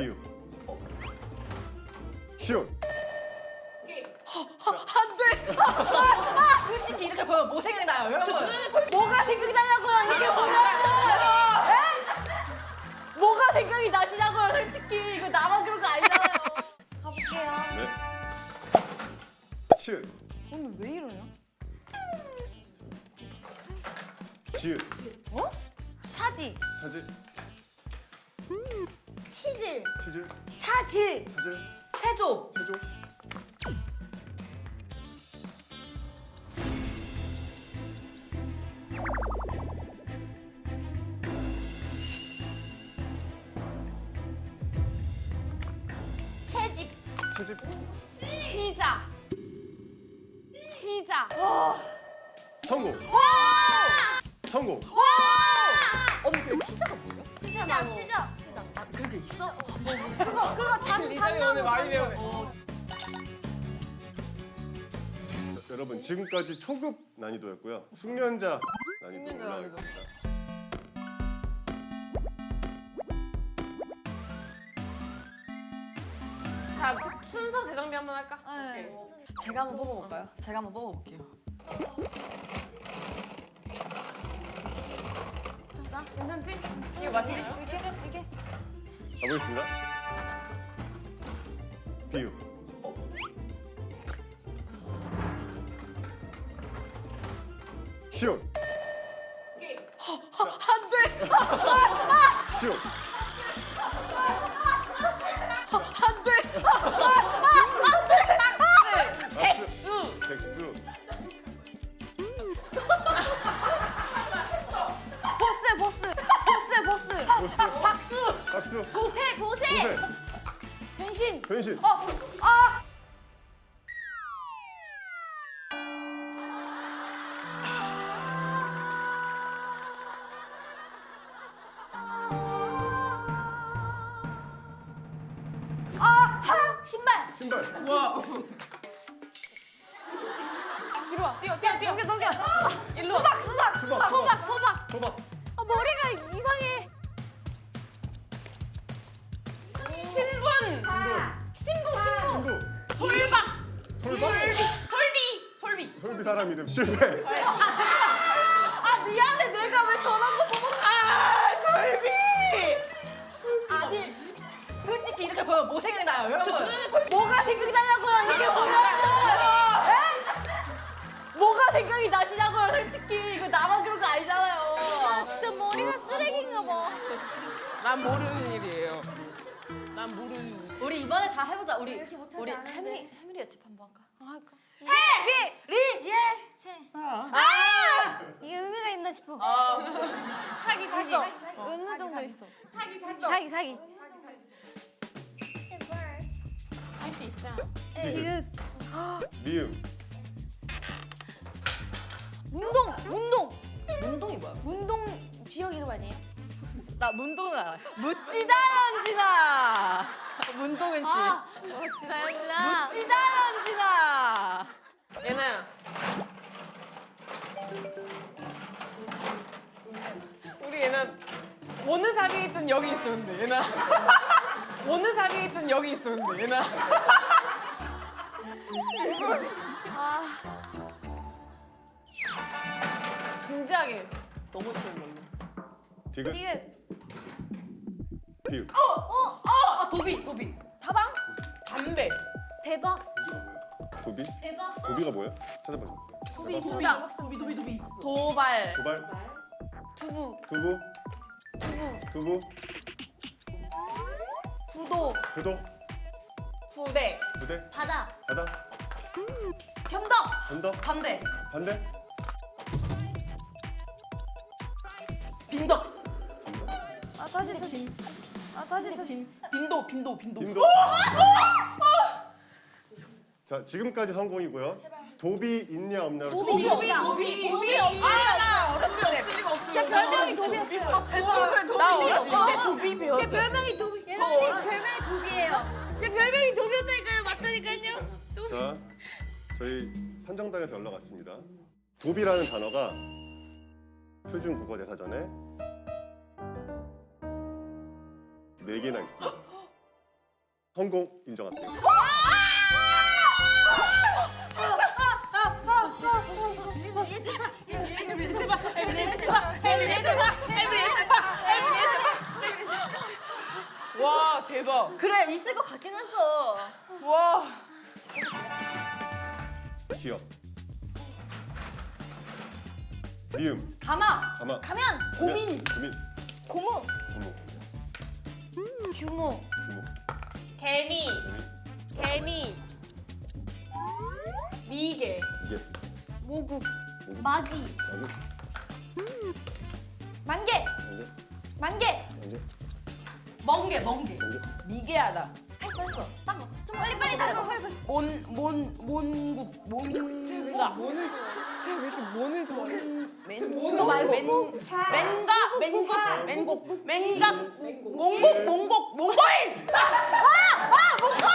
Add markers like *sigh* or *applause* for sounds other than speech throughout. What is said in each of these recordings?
비읍 시옷 안돼. 아, 솔직히 이렇게 보면 뭐 생각나요, 여러분? 뭐가 생각나냐고요, 이렇게 보면. 에? 뭐가 생각이 나시냐고요, 솔직히 이거 나만 그런 거 아니잖아요. 가볼게요. 네 치읓 오늘 왜 이러냐? 지읒 차지. 차지 치질. 치질? 차질. 차질? 체조. 체조? 채집. 채집? 치자. 치자. 성공. 성공 언니 그 치사가 뭐야? 치자 치자 치자 아, 그게 있어? 그거 그거 단 단나무 단나무 자, 여러분 지금까지 초급 난이도였고요 숙련자 난이도 숙련자 올라가겠습니다 자 순서 재정비 한번 할까? 네. 오케이. 제가 한번 뽑아볼까요? 제가 한번 뽑아볼게요. 괜찮지? 이거 맞지? 이게 이게 가보겠습니다. 비읍 시옷. 안돼. 시옷 변신 변신 어. 아. 아, 신발 신발 뒤로 와. 뛰어 뛰어 뛰어. 넘겨 넘겨. 일로 와. 수박 수박 수박 소박 소박 소박 아 머리가 이상해 신분. 신분 신부 신부 신부 솔박. 솔박 솔비. 솔비. 솔비 사람 이름 실패 아 미안해 내가 왜 저런 거 보고 아 솔비. 아니 솔직히 이렇게 보면 뭐 생각나요 여러분? 솔- 뭐가 생각나냐고요 이렇게 보면 에? 뭐가 생각이 나시냐고요 솔직히 이거 나만 그런 거 아니잖아요 아 진짜 머리가 쓰레기인가 봐 난 모르는 일이에요. 난 모르는 일. 우리 이번에 잘 해보자 우리 이렇게 못하지 우리 않은데. 햄리 햄리의 집 한번 할까? 할까? 리! 예채 아! 이게 의미가 있나 싶어 아. 사기 사기 어느 정도 있어 사기 사기 할수 있어. 디귿 미음 운동 운동 문동이 뭐야? 운동 지역 이름 아니에요? 나 문동은 알아. 무찌다연진아. 문동은 씨. 아 어, 지나연진아 무찌다연진아. 예나야. 우리 예나 어느 자리에 있든 여기 있어 근데 예나. 어느 자리에 있든 여기 있어 근데 예나. 진지하게 너무 쉬운 걸로 디귿. 이게 비읍 아 도비 도비. 다방? 담배. 대박. 도비? 대박. 도비가 뭐야 찾아봐 도비 있습니다. 도발. 도발? 두부. 두부? 두부. 구도. 구도? 부대. 부대? 바다. 바다? 병덕. 언덕? 반대. 반대? 빈덕. 아 다시 다시. 아 다시 다시. 빈도 빈도 빈도. 빈도. 자 지금까지 성공이고요. 도비 있냐 없냐로 도비 도비 도비 도비. 없어요. 아 어렸을 때 제 별명이 도비였어요. 아, 그래 도비 나 어렸을 때 도비 배웠어 제 별명이 도비. 예나님 별명이 도비예요. 제 별명이 도비였다니까요. 맞다니까요. 자 저희 판정단에서 연락 왔습니다. 도비라는 단어가 표준 국어 대사전에 네 개나 있습니다 성공 인정할게요. 와 대박. 그래 있을 것 같긴 했어. 와. 기억. 미음. 가마. 가마. 가면. 고민. 고민. 고무. 고무. 규모. 규모. 개미. 개미. 미개. 이게. 모국. 모국. 마지. 여기. 만개. 여기. 만개. 여기. 멍게. 멍게. 여기. 미개하다. 했어 했어. 딴 거. 좀 빨리 빨리 다른 거 빨리 빨리. 몬, 몬, 몬국, 몬. 쟤왜 몬을 좋아 해? 쟤왜 이렇게 몬을 좋아해? 맨, 몬 말고. 맨, 맨가, 맨국, 맨국, 맹각, 몽국, 몽국, 몽골! 아! 아! 몽골!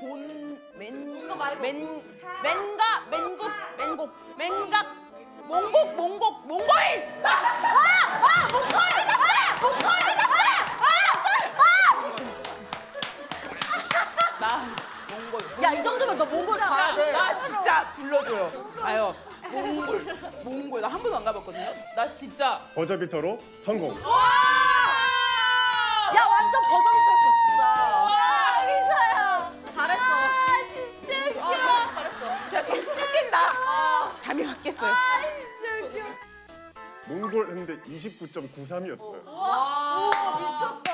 본, 맨, 맨, 맨가, 맨국, 맨국, 맹각, 몽국, 몽국, 몽골! 아! 아! 몽골! 아! 몽골! 나 몽골. 야 이 정도면 너 몽골 가야 돼. 나 진짜 불러줘요. 가요. 몽골. 몽골. 나 한 번도 안 가봤거든요. 나 진짜. 버저비터로 성공. 야 완전 버전이었어 진짜. 미사야. 잘했어. 아 진짜 웃겨. 잘했어. 진짜 정신 확 깬다. 잠이 확 깼어요. 진짜 웃겨. 몽골 했는데 29.93이었어요. 와 미쳤다.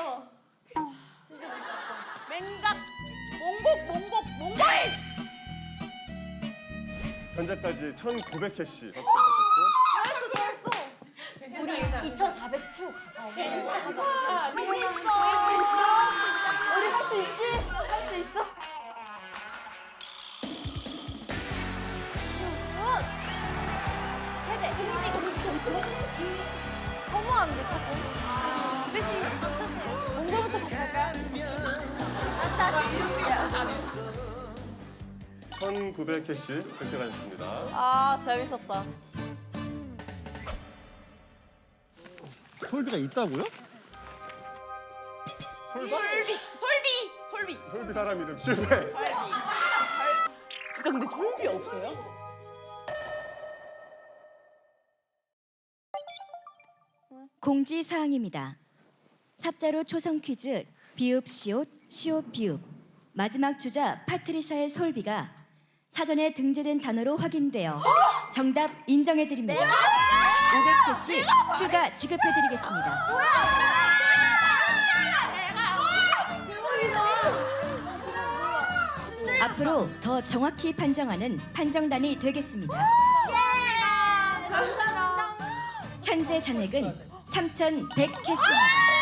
현재까지 1,900캐시 확보하셨고 잘했어 잘했어. 우리 2,400 채우 가자. 괜찮아. 할수 있어. 우리 할 수 있지? 할 수 있어. 세대. 동시 동시 동시. 너무 안 돼, 조금. 다시, 다시. 몽골부터 다시 갈까요? 다시, 다시. 1,900 캐시 획득하셨습니다. 아, 재밌었다. 솔비가 있다고요? 솔비? 솔비, 솔비, 솔비. 솔비 사람 이름 실패. *laughs* 진짜 근데 솔비 없어요? 공지사항입니다. 삽자로 초성 퀴즈 비읍 시옷 시옷 비읍 마지막 주자 파트리샤의 솔비가 사전에 등재된 단어로 확인되어 정답 인정해 드립니다. 500개씩 추가 지급해 드리겠습니다. 앞으로 더 정확히 판정하는 판정단이 되겠습니다. 현재 잔액은 3,100캐시입니다.